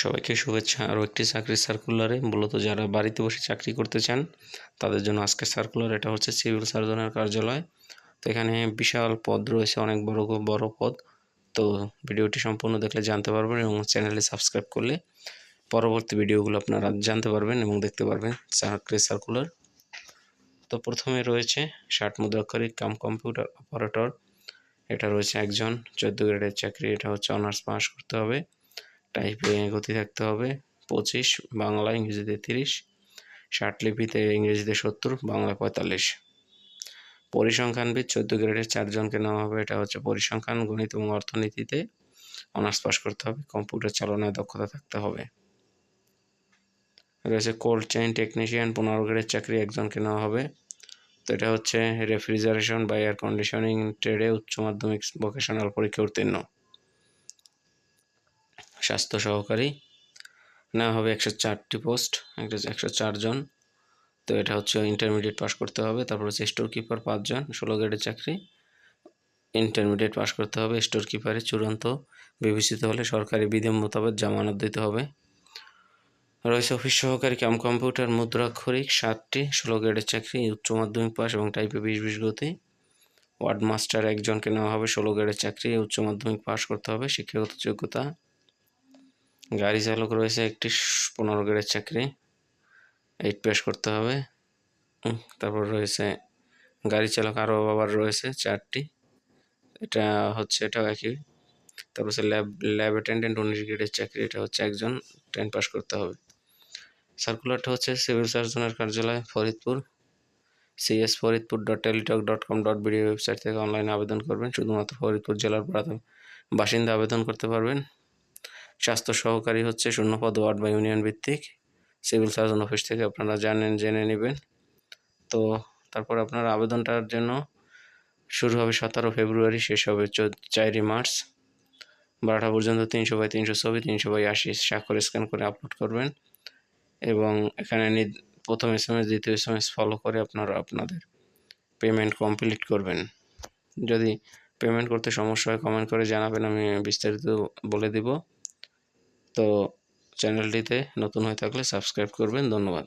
সবাইকে শুভেচ্ছা আরও একটি চাকরির সার্কুলারে মূলত যারা বাড়িতে বসে চাকরি করতে চান, তাদের জন্য আজকে সার্কুলার এটা হচ্ছে সিভিল সার্জনের কার্যালয়। তো এখানে বিশাল পদ রয়েছে, অনেক বড় বড় পদ। তো ভিডিওটি সম্পূর্ণ দেখলে জানতে পারবেন এবং চ্যানেলে সাবস্ক্রাইব করলে পরবর্তী ভিডিওগুলো আপনারা জানতে পারবেন এবং দেখতে পারবেন চাকরি সার্কুলার তো প্রথমে রয়েছে ষাট মুদ্রাক্ষরিক কাম কম্পিউটার অপারেটর এটা রয়েছে একজন, চোদ্দ গ্রেডের চাকরি, এটা হচ্ছে অনার্স পাস করতে হবে। টাইপে গতি থাকতে হবে, পঁচিশ, বাংলা, ইংরেজিতে তিরিশ লিপিতে ইংরেজিতে সত্তর, বাংলা পঁয়তাল্লিশ। পরিসংখ্যানবিদ চোদ্দ গ্রেডের চারজনকে নেওয়া হবে, এটা হচ্ছে পরিসংখ্যান, গণিত এবং অর্থনীতিতে অনার্স পাস করতে হবে, কম্পিউটার চালনায় দক্ষতা থাকতে হবে। রয়েছে কোল্ড চেইন টেকনিশিয়ান, পনেরো গ্রেডের চাকরি একজনকে নেওয়া হবে। তো এটা হচ্ছে রেফ্রিজারেশন বা এয়ার কন্ডিশনিং, ট্রেডে উচ্চ মাধ্যমিক ভোকেশনাল পরীক্ষা উত্তীর্ণ। স্বাস্থ্য সহকারী। নেওয়া হবে একশো চারটি পোস্ট, একটা একশো চারজন তো এটা হচ্ছে ইন্টারমিডিয়েট পাস করতে হবে, তারপর হচ্ছে স্টোর কিপার পাঁচজন, ষোলো গ্রেডের চাকরি। ইন্টারমিডিয়েট পাস করতে হবে স্টোর কিপারে চূড়ান্ত। বিবেচিত হলে সরকারি বিধি মোতাবেক জামানত দিতে হবে। রয়েছে অফিস সহকারী ক্যাম কম্পিউটার মুদ্রাক্ষরিক সাতটি, ষোলো গ্রেডের চাকরি, উচ্চ মাধ্যমিক পাস এবং টাইপে বিশ বিশ গতি। ওয়ার্ড মাস্টার একজনকে নেওয়া হবে, ষোলো গ্রেডের চাকরি, উচ্চ মাধ্যমিক পাস করতে হবে, শিক্ষাগত যোগ্যতা। গাড়ি চালক রয়েছে একটি পনেরো গ্রেডের চাকরি। এইট পাস করতে হবে। তারপর রয়েছে গাড়ি চালক আরও আবার রয়েছে চারটি। এটা হচ্ছে, এটাও একই। তারপর হচ্ছে ল্যাব ল্যাব অ্যাটেন্ডেন্ট উনিশ গ্রেডের চাকরি, এটা হচ্ছে একজন টেন পাস করতে হবে। সার্কুলারটা হচ্ছে সিভিল সার্জনের কার্যালয়, Faridpur. CS Faridpur dot Teletalk dot com dot BD website থেকে অনলাইনে আবেদন করবেন। শুধুমাত্র ফরিদপুর জেলার বাসিন্দা আবেদন করতে পারবেন। স্বাস্থ্য সহকারী হচ্ছে শূন্যপদ ওয়ার্ড বা ইউনিয়ন ভিত্তিক, সিভিল সার্জন অফিস থেকে আপনারা জানেন, জেনে নেবেন। তো তারপর আপনার আবেদনটার জন্য শুরু হবে সতেরো ফেব্রুয়ারি, শেষ হবে চারই মার্চ। বারোটা পর্যন্ত তিনশো বাই তিনশো ছবি, তিনশো বাই আশি স্বাক্ষর স্ক্যান করে আপলোড করবেন এবং এখানে প্রথম এস এম এস দ্বিতীয় এস এম এস ফলো করে আপনারা আপনাদের পেমেন্ট কমপ্লিট করবেন। যদি পেমেন্ট করতে সমস্যা হয় কমেন্ট করে জানাবেন, আমি বিস্তারিত বলে দিব। তো চ্যানেলটিতে নতুন হয়ে থাকলে সাবস্ক্রাইব করবেন ধন্যবাদ।